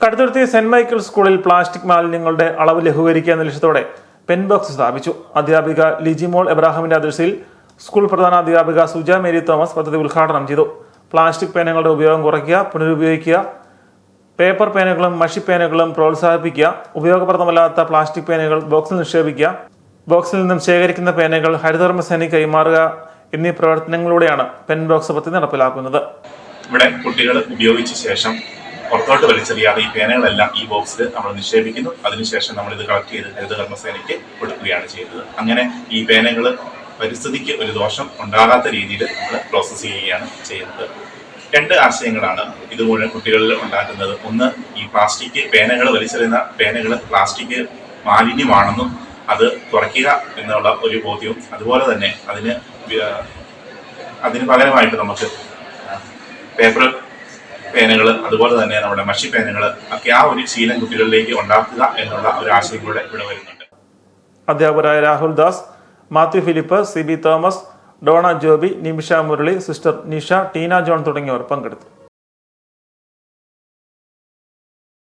Kaduthuruthy saint Michael സ്കൂളിൽ plastic മാലിന്യങ്ങളുടെ അളവ് ലഘൂകരിക്കുക എന്ന ലക്ഷ്യത്തോടെ പെൻ ബോക്സ് സ്ഥാപിച്ചു. അധ്യാപിക ലിജിമോൾ എബ്രാഹിമിന്റെ അധ്യക്ഷതയിൽ സ്കൂൾ പ്രധാന അധ്യാപിക സുജ മേരി തോമസ് പദ്ധതി ഉദ്ഘാടനം ചെയ്തു. പ്ലാസ്റ്റിക് പേനകളുടെ ഉപയോഗം കുറയ്ക്കുക പുനരുപയോഗിക്കുക പേപ്പർ പേനകളും മഷി പേനകളും പ്രോത്സാഹിപ്പിക്കുക ഉപയോഗപ്രദമല്ലാത്ത പ്ലാസ്റ്റിക് പേനകൾ ബോക്സിൽ നിക്ഷേപിക്കുക ബോക്സിൽ നിന്നും ശേഖരിക്കുന്ന പേനകൾ ഹരിതകർമ്മസേനയ്ക്ക് കൈമാറുക എന്നീ പ്രവർത്തനങ്ങളിലൂടെയാണ് പെൻ ബോക്സ് പദ്ധതി നടപ്പിലാക്കുന്നത്. ഇവിടെ കുട്ടികൾ ഉപയോഗിച്ച ശേഷം പുറത്തോട്ട് വലിച്ചെറിയാതെ ഈ പേനകളെല്ലാം ഈ ബോക്സിൽ നമ്മൾ നിക്ഷേപിക്കുന്നു. അതിനുശേഷം നമ്മൾ ഇത് കളക്ട് ചെയ്ത് ഹരിത കർമ്മസേനയ്ക്ക് കൊടുക്കുകയാണ് ചെയ്യുന്നത്. അങ്ങനെ ഈ പേനകൾ പരിസ്ഥിതിക്ക് ഒരു ദോഷം ഉണ്ടാകാത്ത രീതിയിൽ നമ്മൾ പ്രോസസ്സ് ചെയ്യുകയാണ് ചെയ്യുന്നത്. രണ്ട് ആശയങ്ങളാണ് ഇത് മുഴുവൻ കുട്ടികളിൽ ഉണ്ടാക്കുന്നത്. ഒന്ന് ഈ പ്ലാസ്റ്റിക് പേനകൾ വലിച്ചെറിയുന്ന പേനകൾ പ്ലാസ്റ്റിക് മാലിന്യമാണെന്നും അത് കുറയ്ക്കുക എന്നുള്ള ഒരു ബോധ്യവും അതുപോലെ തന്നെ അതിന് അതിന് പകരമായിട്ട് നമുക്ക് പേപ്പർ പേനകൾ അതുപോലെ തന്നെ നമ്മുടെ മഷി പേനകൾ ഒക്കെ ആ ഒരു ശീലം കുട്ടികളിലേക്ക് ഉണ്ടാക്കുക എന്നുള്ള ഒരു ആശയം കൂടെ ഇവിടെ വരുന്നുണ്ട്. അധ്യാപകരായ Rahul Das Mathew Philip C B Thomas Dona Joby Nimisha Murali sister Nisha Teena John തുടങ്ങിയവർ പങ്കെടുത്തു.